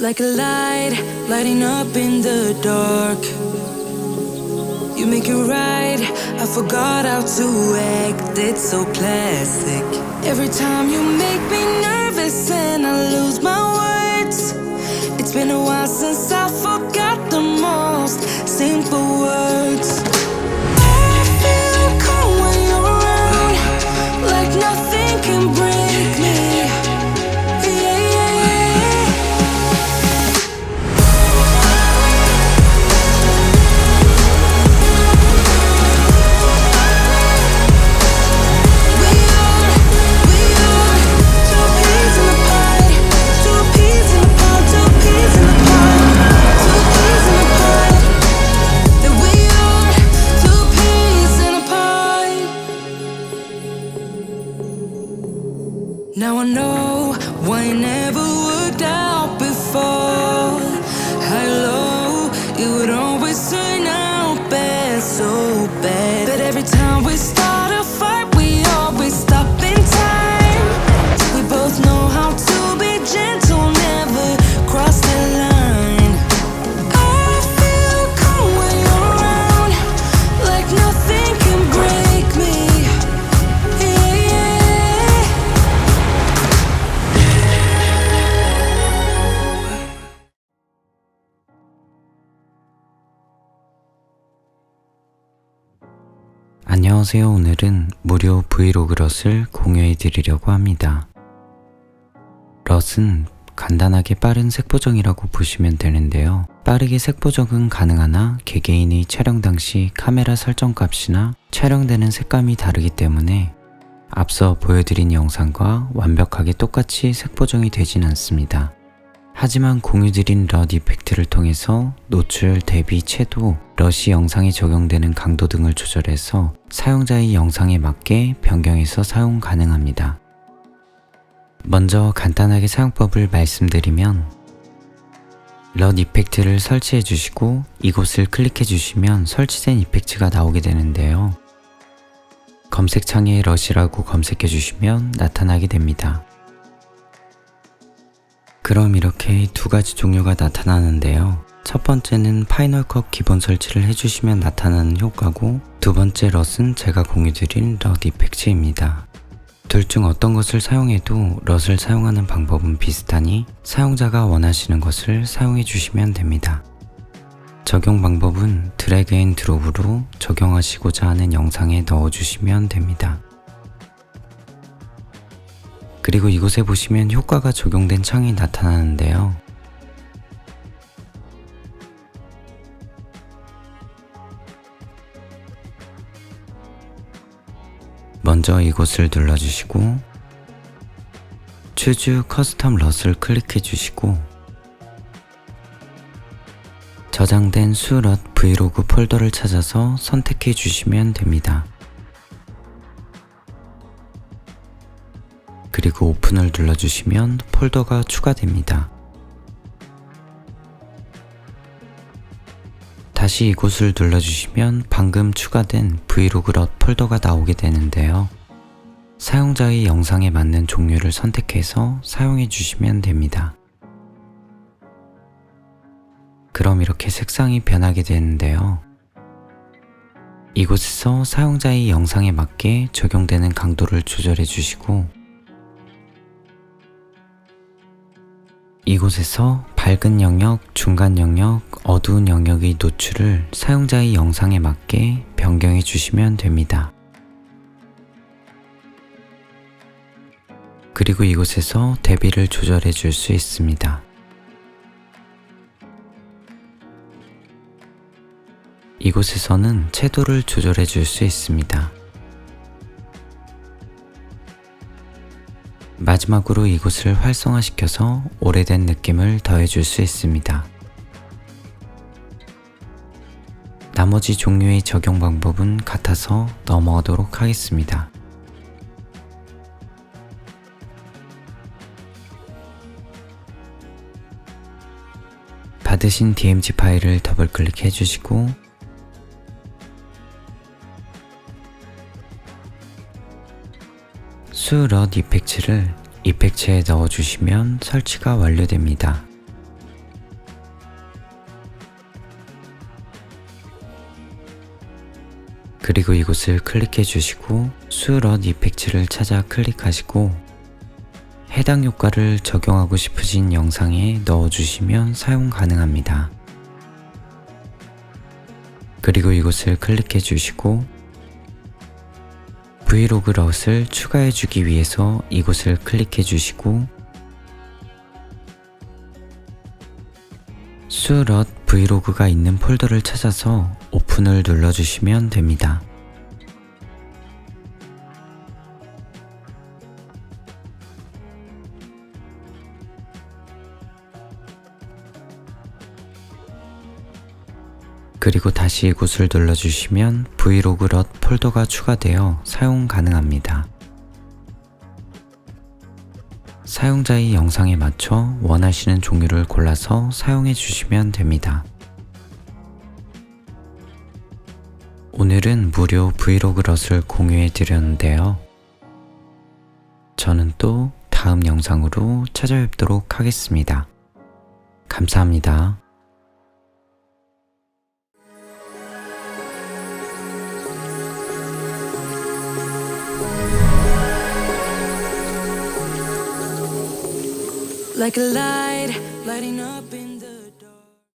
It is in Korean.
like a light lighting up in the dark. You make it right. I forgot how to act. It's so classic. Every time you make me nervous and I lose my words. It's been a while since I forgot the most simple words. Now I know why it never worked out before. Low, it would always turn out bad, so bad. 안녕하세요. 오늘은 무료 브이로그 럿을 공유해 드리려고 합니다. 럿은 간단하게 빠른 색보정이라고 보시면 되는데요. 빠르게 색보정은 가능하나 개개인의 촬영 당시 카메라 설정 값이나 촬영되는 색감이 다르기 때문에 앞서 보여드린 영상과 완벽하게 똑같이 색보정이 되진 않습니다. 하지만 공유드린 럿 이펙트를 통해서 노출, 대비, 채도, 럿이 영상에 적용되는 강도 등을 조절해서 사용자의 영상에 맞게 변경해서 사용 가능합니다. 먼저 간단하게 사용법을 말씀드리면 럿 이펙트를 설치해 주시고 이곳을 클릭해 주시면 설치된 이펙트가 나오게 되는데요. 검색창에 럿이라고 검색해 주시면 나타나게 됩니다. 그럼 이렇게 두 가지 종류가 나타나는데요. 첫 번째는 파이널 컷 기본 설치를 해주시면 나타나는 효과고 두 번째 럿은 제가 공유드린 럿 이펙트입니다. 둘 중 어떤 것을 사용해도 럿을 사용하는 방법은 비슷하니 사용자가 원하시는 것을 사용해 주시면 됩니다. 적용 방법은 드래그 앤 드롭으로 적용하시고자 하는 영상에 넣어주시면 됩니다. 그리고 이곳에 보시면 효과가 적용된 창이 나타나는데요. 먼저 이곳을 눌러주시고 추즈 커스텀 럿을 클릭해 주시고 저장된 수럿 브이로그 폴더를 찾아서 선택해 주시면 됩니다. 그리고 오픈을 눌러주시면 폴더가 추가됩니다. 다시 이곳을 눌러주시면 방금 추가된 브이로그 럿 폴더가 나오게 되는데요. 사용자의 영상에 맞는 종류를 선택해서 사용해 주시면 됩니다. 그럼 이렇게 색상이 변하게 되는데요. 이곳에서 사용자의 영상에 맞게 적용되는 강도를 조절해 주시고 이곳에서 밝은 영역, 중간 영역, 어두운 영역의 노출을 사용자의 영상에 맞게 변경해 주시면 됩니다. 그리고 이곳에서 대비를 조절해 줄 수 있습니다. 이곳에서는 채도를 조절해 줄 수 있습니다. 마지막으로 이곳을 활성화시켜서 오래된 느낌을 더해줄 수 있습니다. 나머지 종류의 적용 방법은 같아서 넘어가도록 하겠습니다. 받으신 DMG 파일을 더블 클릭해 주시고 수럿 이펙트를 이펙트에 넣어주시면 설치가 완료됩니다. 그리고 이곳을 클릭해 주시고 수럿 이펙트를 찾아 클릭하시고 해당 효과를 적용하고 싶으신 영상에 넣어주시면 사용 가능합니다. 그리고 이곳을 클릭해 주시고 브이로그 럿을 추가해 주기 위해서 이곳을 클릭해 주시고 수럿 브이로그가 있는 폴더를 찾아서 오픈을 눌러주시면 됩니다. 그리고 다시 이곳을 눌러주시면 브이로그 럿 폴더가 추가되어 사용 가능합니다. 사용자의 영상에 맞춰 원하시는 종류를 골라서 사용해 주시면 됩니다. 오늘은 무료 브이로그 럿을 공유해 드렸는데요. 저는 또 다음 영상으로 찾아뵙도록 하겠습니다. 감사합니다. Like a light